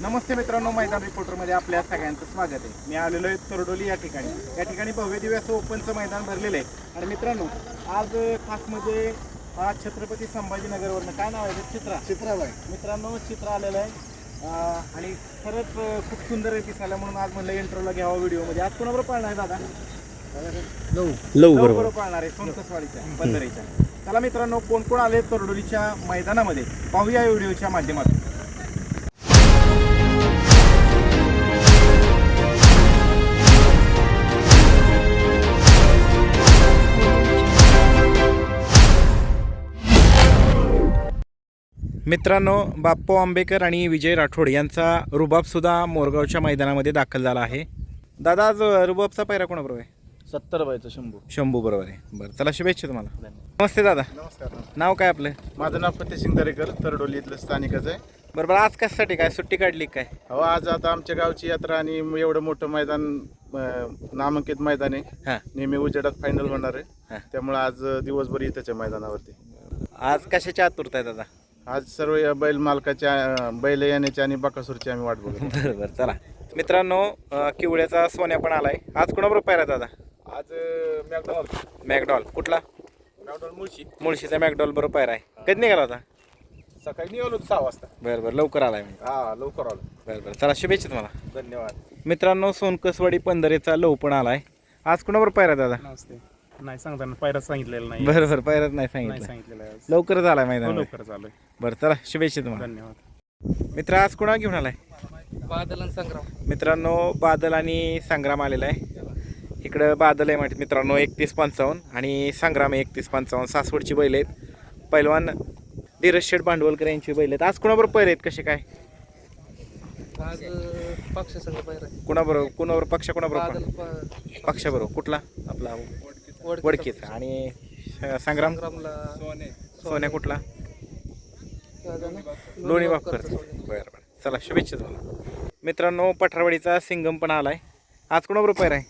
नमस्ते मित्रांनो मैदान रिपोर्टरमध्ये आपल्या सगळ्यांचं स्वागत आहे. मी आलेलो आहे तरडोली या ठिकाणी. या ठिकाणी भव्य दिव्य असं ओपनचं मैदान भरलेलं आहे. आणि मित्रांनो आज खासमध्ये हा छत्रपती संभाजीनगरवरनं काय नाव आहे ते? चित्रा. चित्राबाई. मित्रांनो चित्र आलेलं आहे. आणि खरंच खूप सुंदर आहे दिसायला म्हणून आज म्हणलं इंट्रोला घ्यावा व्हिडिओमध्ये. आज कोणाबरोबर पाळणार आहे दादा? लव लव बरोबर. पाळणार आहे सोनकसवाडीच्या बंदरीच्या. चला मित्रांनो कोण कोण आले तरडोलीच्या मैदानामध्ये? पाहूया या व्हिडिओच्या माध्यमातून. मित्रांनो बाप्पू आंबेकर आणि विजय राठोड यांचा रुबाब सुद्धा मोरगावच्या मैदानामध्ये दाखल झाला आहे. दादा आज रुबाबचा पैरा कोणाबरोबर आहे? सत्तर बायचं शंभू. शंभू बरोबर आहे. बरं चला शुभेच्छा तुम्हाला. नमस्ते दादा. नमस्कार. नाव काय आपलं? माझं नाव फतेसिंग दरेकर तरडोली इथलं स्थानिकच आहे. बरोबर आज कशासाठी काय? सुट्टी काढली काय? अहो आज आता आमच्या गावची यात्रा आणि एवढं मोठं मैदान नामांकित मैदान आहे. हां. नेहमी उजेडात फायनल होणार हा. आहे त्यामुळे आज दिवसभर इथंच आहे मैदानावरती. आज कशाची आतुरता आहे दादा? आज सर्व या बैल मालकाच्या बैल येण्याची आणि बकासूरची आम्ही वाट बघतो बरोबर चला. मित्रांनो अं, किवळ्याचा सोन्या पण आलाय. आज कोणाबरोबर पायरा दादा? आज मॅकडॉल. मॅकडॉल. कुठला? मॅकडॉल मुळशी. मुळशीचा मॅकडॉल बरोबर पायरा आहे. कधी निघाला होता? सकाळी निघालो सहा वाजता. बरं बरं लवकर आलाय म्हणजे हा लवकर आलो. बरं बरं चला शुभेच्छा तुम्हाला. धन्यवाद. मित्रांनो सोनकसवाडी पंधरेचा लव पण आलाय. आज कोणाबरोबर पायरा दादा? नमस्ते. नाही सांगता ना पायरा सांगितलेलं नाही. बरं बरं पायराच नाही नाही सांगितलं. सांगितलेलं आहे. आज. लवकरच आलाय हो, मैदान लवकर चालू बरं चला शुभेच्छा तुम्हाला. धन्यवाद. मित्र आज कुणा घेऊन आलाय? बादल आणि संग्राम. मित्रांनो बादल आणि संग्राम आलेला आहे. इकडं बादल आहे म्हणजे मित्रांनो एकतीस पंचावन्न आणि संग्राम आहे एकतीस पंचावन्न. सासवडची बैल आहेत. पैलवान धीरज शेठ भांडवलकर यांची बैल आहेत. आज कुणाबरोबर पैल आहेत? कसे काय? आज पक्ष संघ कुणाबरोबर कुणाबरोबर पक्ष कुणाबरोबर बादल पक्षाबरोबर. कुठला? आपला वडकीचा आणि संग्राम? सोन्या कुठला? लोणी बापकरचा बरं बरं. चला शुभेच्छा तुम्हाला. मित्रांनो पठारवाडीचा सिंगम पण आलाय. आज कुणाबरोबर पैर आहे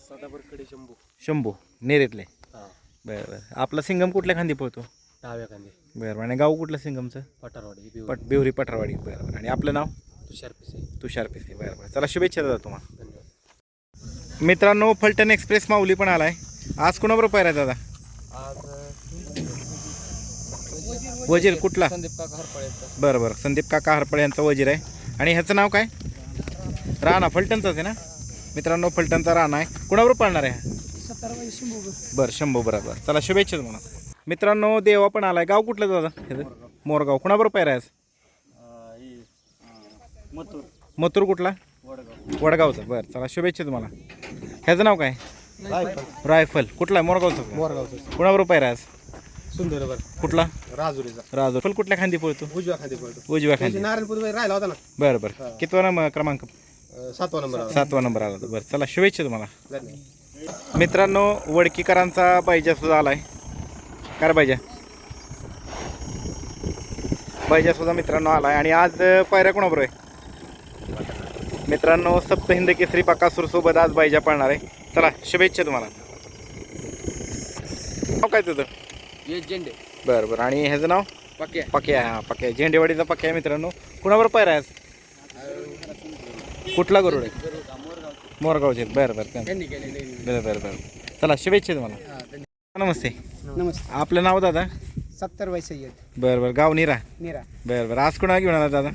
सदाबरकडे शंभू. शंभू नेरेतले. हा. बरं बरं. आपला सिंगम कुठल्या खांदी पळतो? डाव्या कांदे बरं आणि गाव कुठलं सिंगमचं? पठारवाडी पट बिवरी पठारवाडी. बरं बरं. आणि आपलं नाव? तुषार पिसे. तुषार पिसे. बरं बरं. चला शुभेच्छा दादा तुम्हाला. धन्यवाद. मित्रांनो फलटण एक्सप्रेस माऊली पण आलाय. आज कुणाबरोबर पाहिजे दादा? आज वजीर कुठला? संदीप काका हरपळेचा बरं बरं. संदीप काका हरपळे यांचा वजीर आहे. आणि ह्याचं नाव काय? राणा फलटणचाच आहे ना? मित्रांनो फलटणचा राणा आहे. कुणाबरोबर पाळणार आहे बरं शंभू बरोबर. चला शुभेच्छा तुम्हाला. मित्रांनो देवा पण आलाय. गाव कुठलं दादा? ह्याचं? मोरगाव. कुणाबरोबर पाहिजे आज? मथुर. मथुर कुठला? वडगाव. वडगावचा. बरं चला शुभेच्छा तुम्हाला. ह्याचं नाव काय? रायफल. कुठला? आहे? मोरगावचा? मोरगावचं. कुणाबरोबर पाहिजे आज? सुंदर बर कुठला? राजुरीचा. राजू फल कुठल्या खांदी पळतो? उजव्या खाली पडतो उजव्या खांदी. नारायणपूर राहिला होता ना. बरं बरं. कितवा नंबर क्रमांक? अं, सातवा नंबर सातवा नंबर आला होता. बरं चला शुभेच्छा तुम्हाला. धन्यवाद. मित्रांनो वडकीकरांचा बायजा सुद्धा आलाय. काय बायजा बायजा सुद्धा मित्रांनो आलाय. आणि आज अं, पायऱ्या कोणाबरोबर आहे? मित्रांनो सप्तहिंद केसरी बकासूर सोबत आज बायजा पळणार आहे. चला शुभेच्छा तुम्हाला. नाव काय तुझं? ये झेंडे. बरं बरं. आणि ह्याचं नाव? पक्या पक्या हा पक्या झेंडेवाडीचा पक्या आहे मित्रांनो. कुणाबरोबर पायरा आहे? कुठला गरुड आहे? मोरगावचे बरं बरं चालेल. त्यांनी केलेले बरं बरं बरं. चला शुभेच्छा तुम्हाला. नमस्ते. नमस्ते. आपलं नाव दादा? सत्तर सय्यद बरं बरं. गाव निरा? निरा. बरं बरं. आज कुणा घेऊन आला दादा?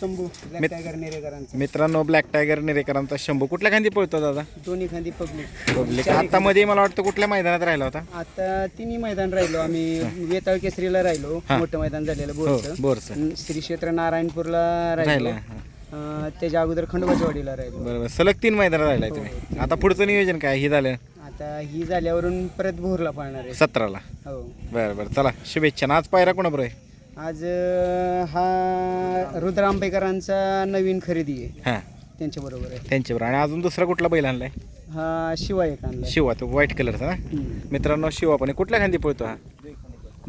शंभू मित- टायगर नेरेकरांचा. मित्रांनो ब्लॅक टायगर निरेकरांचा शंभू. कुठल्या खांदी पळतो दादा? दोन्ही खांदी पब्लिक पब्लिक आता मध्ये मला वाटतं कुठल्या मैदानात राहिला होता? आता तिन्ही मैदान राहिलो. आम्ही वेताळ केसरीला राहिलो. हा. मोठं मैदान झालेलं हो बोरचं. बोरचं. श्री क्षेत्र नारायणपूरला राहिलो. राहिला हा. अं, त्याच्या अगोदर खंडोबाचवाडीला राहिलो. बरं बरं सलग तीन मैदानात राहिलाय तुम्ही. आता पुढचं नियोजन काय? हे झालं? आता ही झाल्यावरून परत भोरला पाळणार आहे. सतराला. हो. बरं बरं. चला शुभेच्छा. आणि आज पायरा कोणाबरोबर आहे? आज अं, हा रुद्र आंबेकरांचा नवीन खरेदी आहे. हां. त्यांच्याबरोबर आहे. त्यांच्याबरोबर. आणि अजून दुसरा कुठला बैल आणलाय? हा शिवा एक आणला शिवा तो व्हाईट कलरचा ना? मित्रांनो शिवा पण आहे. कुठल्या खांदी पळतो हा?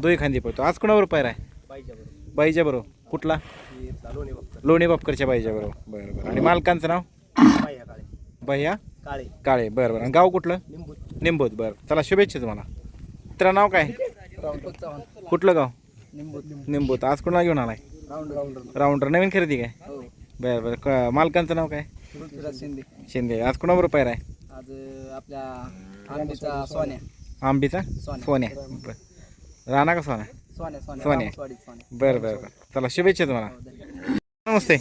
दोही खांदी पळतो. आज कोणाबरोबर पायरा आहे? बाईच्या बरोबर कुठला? लोणी बापकरच्या बाईच्या बरोबर बरं बरं. आणि मालकांचं नाव? भैया काळे. काळे. बरं बरं. आणि गाव कुठलं? निंबूत बरं. चला शुभेच्छा तुम्हाला. मित्रा नाव काय? कुठलं गाव? निंबूत. आज कोणाला घेऊन आलाय? Round round rounder. नवीन खरेदी काय? हो. बरं बरं. क- मालकांचं नाव काय? शिंदे. शिंदे. आज कोणाबरोबर पायरा आहे आज आपल्या आंबीचा सोन्या. आंबीचा? सोन्या. सोन्या. बरं. राणा का सोना सोन्या सोन्या. सोन्या. रामसवाडी सोन्या. बरं बरं बरं. चला शुभेच्छा तुम्हाला. नमस्ते.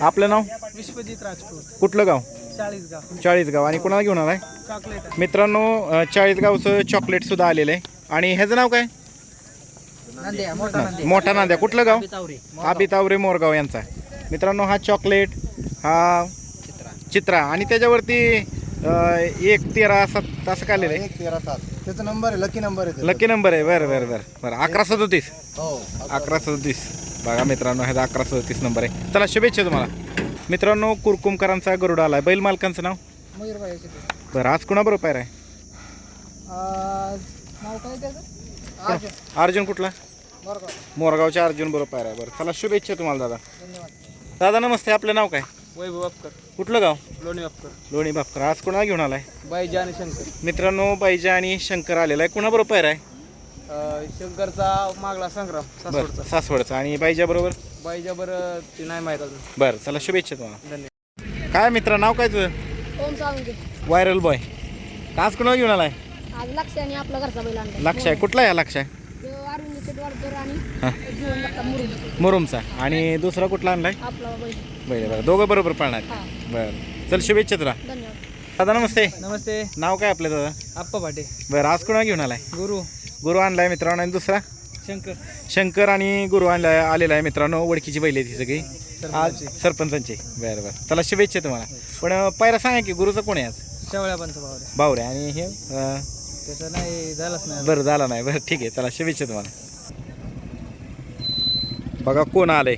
आपलं नाव? विश्वजित राजपूत. कुठलं गाव? चाळीसगाव. चाळीसगाव. आणि कोणाला घेऊन आलाय? चॉकलेट. मित्रांनो अं, चाळीसगावचं चॉकलेट सुद्धा आलेलं आहे. आणि ह्याचं नाव काय? मोठा नांद्या कुठलं गाव? तावरे आबितावरे मोरगाव यांचा. मित्रांनो हा चॉकलेट हा चित्रा. आणि त्याच्यावरती एक तेरा सात असं काय आलेलं आहे. एक तेरा सात. त्याचा नंबर आहे लकी नंबर आहे लकी नंबर आहे. बरं बरं बरं. बरं अकरा सदोतीस. हो अकरा सदोतीस. बघा मित्रांनो ह्याचा अकरा सदोतीस नंबर आहे. चला शुभेच्छा तुम्हाला. मित्रांनो कुरकुमकरांचा गरुड आलाय. बैल मालकांचं नाव? बरं आज कुणाबरोबर पायर आहे नाव काय त्याचं? अर्जुन कुठला? मोरगावच्या अर्जुन बरोबर पायर आहे. बरं चला शुभेच्छा तुम्हाला दादा. दादा नमस्ते. आपलं नाव काय? वैभव बापकर कुठलं गाव? लोणी बापकर लोणी बापकर आज कोणाला घेऊन आलाय? बाईजा आणि शंकर. मित्रांनो बाईजा आणि शंकर आलेला आहे. कुणाबरोबर पायर आहे? अं, शंकरचा मागला संग्राम बरं सासवडचा. सासवडचा. आणि बाईजा बरोबर? बाईजा बरं ते नाही माहीत अजून. बरं चला शुभेच्छा तुम्हाला. धन्यवाद. काय मित्र नाव काय तुझं? Viral boy. आज कुणाला घेऊन आलाय? आज लक्ष आणि आपला घरचा बैल आणला लक्ष आहे. कुठला आहे लक्ष आहे मुरुमचा. आणि दुसरा कुठला आणलाय? बरं बरं. दोघं बरोबर पाळणार. हा. बरं. चल शुभेच्छा तुला. धन्यवाद. दादा नमस्ते. नमस्ते. नाव काय आपलं दादा? आप्पा भाटे बरं आज कुणाला घेऊन आलाय? गुरु. गुरु आणलाय मित्रांनो. आणि दुसरा? शंकर. शंकर आणि गुरु आणलाय आलेला आहे मित्रांनो. ओळखीची बैल आहे ती सगळी. आज सरपंचांची. बरं बरं. चला शुभेच्छा तुम्हाला. पण पायरा सांगा की गुरुचं कोण आहे आज? शेवळ्या बावरे आणि हे त्याचं नाही झालंच नाही. बरं झालं नाही. बरं ठीक आहे. चला शुभेच्छा तुम्हाला. बघा कोण आलंय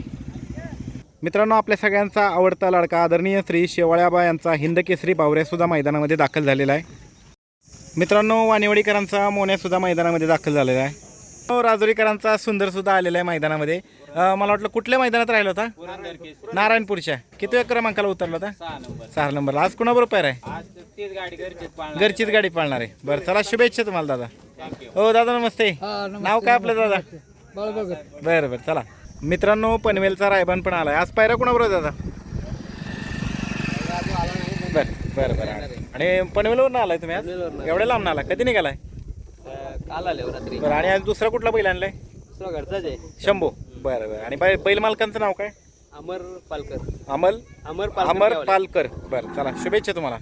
मित्रांनो आपल्या सगळ्यांचा आवडता लाडका आदरणीय श्री शेवाळ्याबा यांचा हिंद केसरी बावऱ्या सुद्धा मैदानामध्ये दाखल झालेला आहे. मित्रांनो वाणीवाडीकरांचा मोन्या सुद्धा मैदानामध्ये दाखल झालेला आहे. हो, राजुरीकरांचा सुंदर सुद्धा आलेला आहे मैदानामध्ये. मला वाटलं कुठल्या मैदानात राहिला होता? नारायणपूरच्या. किती क्रमांकाला उतरला होता? सहा नंबरला. आज कुणाबरोबर पायर आहे? घरचीच गाडी पाळणार आहे. बरं चला शुभेच्छा तुम्हाला दादा. हो दादा नमस्ते. नाव काय आपलं दादा? बरं बरं चला. मित्रांनो पनवेलचा रायबान पण आलाय. आज पायरा कोणाबरोबर दादा? बरं बरं बरं. आणि पनवेलवरून आलाय तुम्ही आज? एवढ्या लांब आला कधी निघालाय? काल आले रात्री. बरं आणि आज दुसरा कुठला बैल आणलाय? दुसरा घरचाच आहे. शंभू. बरं बरं. आणि बै- बैल मालकांचं नाव काय? अमर पालकर. अमल? अमर अमर पालकर. बरं चला. शुभेच्छा तुम्हाला.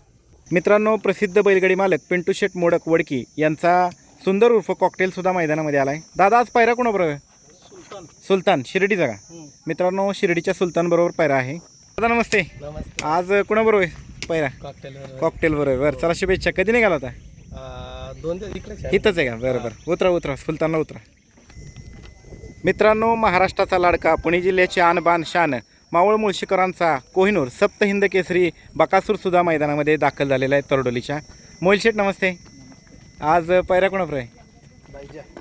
मित्रांनो प्रसिद्ध बैलगाडी मालक पिंटू शेट मोडक वडकी यांचा सुंदर उर्फ कॉकटेल सुद्धा मैदानामध्ये आलाय. दादा आज पायरा कोणाबरोबर सुलतान. शिर्डीचा का? मित्रांनो शिर्डीच्या सुलतान बरोबर पायरा आहे. दादा नमस्ते. नमस्ते. आज कोणाबरोबर आहे पायरा कॉकटेल कॉकटेल बरोबर बरं चला शुभेच्छा. कधी निघाला होता? दोन ते इकडे इथंच आहे का? बरं बरं. उतरा उतरा. सुलतानला उतरा. मित्रांनो महाराष्ट्राचा लाडका पुणे जिल्ह्याची आणबान शान मावळ मुळशीकरांचा कोहिनूर सप्त हिंद केसरी बकासूर सुद्धा मैदानामध्ये दाखल झालेला आहे तरडोलीच्या. मोहिल शेठ नमस्ते. आज पायऱ्या कोणावर आहे?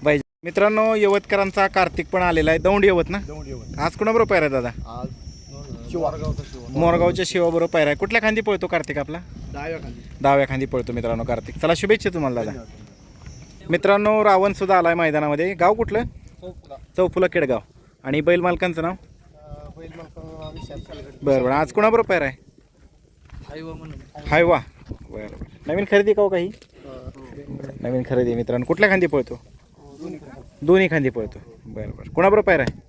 बाई मित्रांनो यवतकरांचा कार्तिक पण आलेला आहे. दौंड यवत ना? आज कोणाबरोबर पायरा आहे दादा? मोरगावच्या शिवाबरोबर पायरा आहे. कुठल्या खांदी पळतो कार्तिक आपला? डाव्या खांदी. पळतो मित्रांनो कार्तिक. चला शुभेच्छा तुम्हाला दादा. मित्रांनो रावण सुद्धा आलाय मैदानामध्ये. गाव कुठलं? चौफुला केडगाव आणि बैल मालकांचं नाव? बरं बरं. आज कोणाबरोबर पायरा आहे? हाय वा बरं बरं. नवीन खरेदी का हो काही? नवीन खरेदी मित्रांनो. कुठल्या खांदी पळतो? दोन्ही खांदी. पळतो. बरं बरं. कोणाबरोबर पायरा आहे?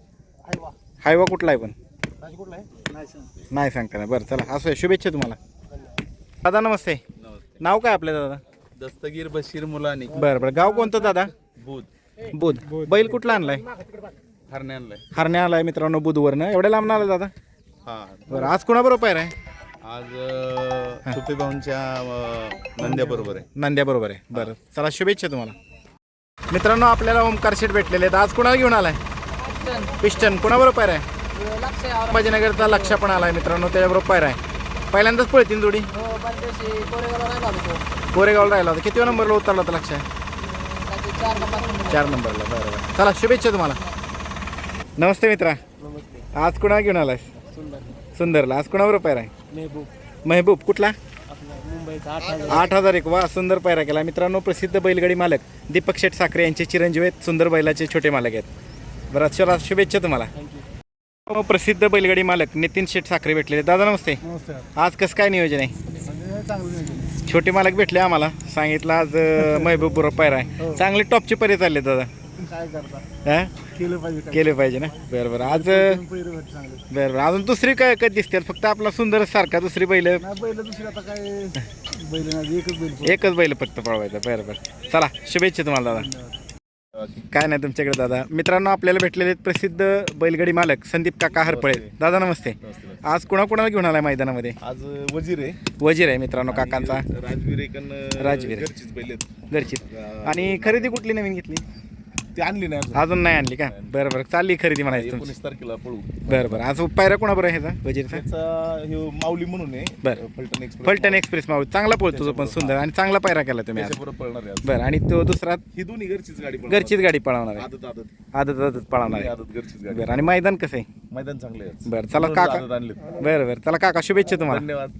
हायवा. कुठला आहे पण? नाही सांगता. ना बरं चला. असं आहे. शुभेच्छा तुम्हाला. दादा नमस्ते. नाव काय आपलं दादा? दस्तगीर बशीर मुलानी. बरं बरं. गाव कोणतं दादा? बुध. बुध. बैल कुठला आणलाय? हरण्याला हरण्या आलाय मित्रांनो बुधवरनं. एवढ्या लांब आला दादा? हा. बरं आज कोणाबरोबर पायर आहे? आज तुपे भाऊंच्या नंद्या बरोबर आहे. नांद्या बरोबर आहे. बरं. चला शुभेच्छा तुम्हाला. मित्रांनो आपल्याला ओमकार शेट भेटलेले आहेत. आज कोणाला घेऊन आलाय? पिस्टन कोणाबरोबर पायर आहे? संभाजीनगरचा लक्ष पण आलाय मित्रांनो त्याच्याबरोबर पायर आहे. पहिल्यांदाच पळतील जोडी? कोरेगावला राहिला होता. किती नंबरला उतरला होता लक्ष? चार नंबरला बरं बरं. चला शुभेच्छा तुम्हाला. नमस्ते मित्रा. आज कुणाला घेऊन आलाय सुंदरला. आज कुणाबरोबर पायर आहे? मेहबूब. महबूब कुठला? आठ हजार. एक वा सुंदर पायरा केला. मित्रांनो प्रसिद्ध बैलगाडी मालक दीपक शेठ साखरे यांचे चिरंजीव आहेत. सुंदर बैलाचे छोटे मालक आहेत. बरं चला शुभेच्छा तुम्हाला. हो, प्रसिद्ध बैलगाडी मालक नितीन शेठ साखरे भेटलेले. दादा नमस्ते. आज कसं काय नियोजन आहे? छोटे मालक भेटले आम्हाला. सांगितलं आज अं, महबूब बरोबर पायरा आहे. चांगले टॉपचे परे चालले दादा. काय करता? हा? केलं पाहिजे काय? केले पाहिजे ना? बरं बरं. आज पहिलं चांगलं. बरं बरं. अजून दुसरी काय कधी दिसतात? फक्त आपला सुंदर सारखा दुसरी बैल? नाही बैल दुसरी आता काय? बैल नाही एकच बैल एकच बैल फक्त पळवायचा. बरं बरं. चला शुभेच्छा तुम्हाला दादा. काय नाही तुमच्याकडे दादा. मित्रांनो आपल्याला भेटलेले आहेत प्रसिद्ध बैलगाडी मालक संदीप काका हरपळे. दादा नमस्ते. आज कुणाकुणाला घेऊन आलाय मैदानामध्ये? आज वजीर आहे. वजीर आहे मित्रांनो काकांचा. राजवीर एक राजवीर. घरचीच बैल आहेत. घरची आणि खरेदी कुठली नवीन घेतली? ती आणली नाही अजून. अजून नाही आणली का? बरं बरं. चालली खरेदी म्हणायची तुमची. एकोणीस तारखेला पळू. बरं बरं. आज पायरा कोणाबरोबर आहे ह्याचा? वजीरचा? त्याचा हे माऊली म्हणून आहे. बरं. फलटण एक्सप्रेस फलटण एक्सप्रेस माऊल. चांगला पळतो तो पण सुंदर. आणि चांगला पायरा केला तुम्ही आज. त्याच्याबरोबर पळणार आहे आज. बरं आणि तो दुसरा? ही दोन्ही घरचीच गाडी पळणार. घरचीच गाडी पळवणार आहे. आदत आदत. आदत आदत पळवणार आहे. आदत घरचीच गाडी. बरं आणि मैदान कसं आहे? मैदान चांगले आहे बरं चला काका. आणले बरं बरं. चला काका शुभेच्छा तुम्हाला. धन्यवाद.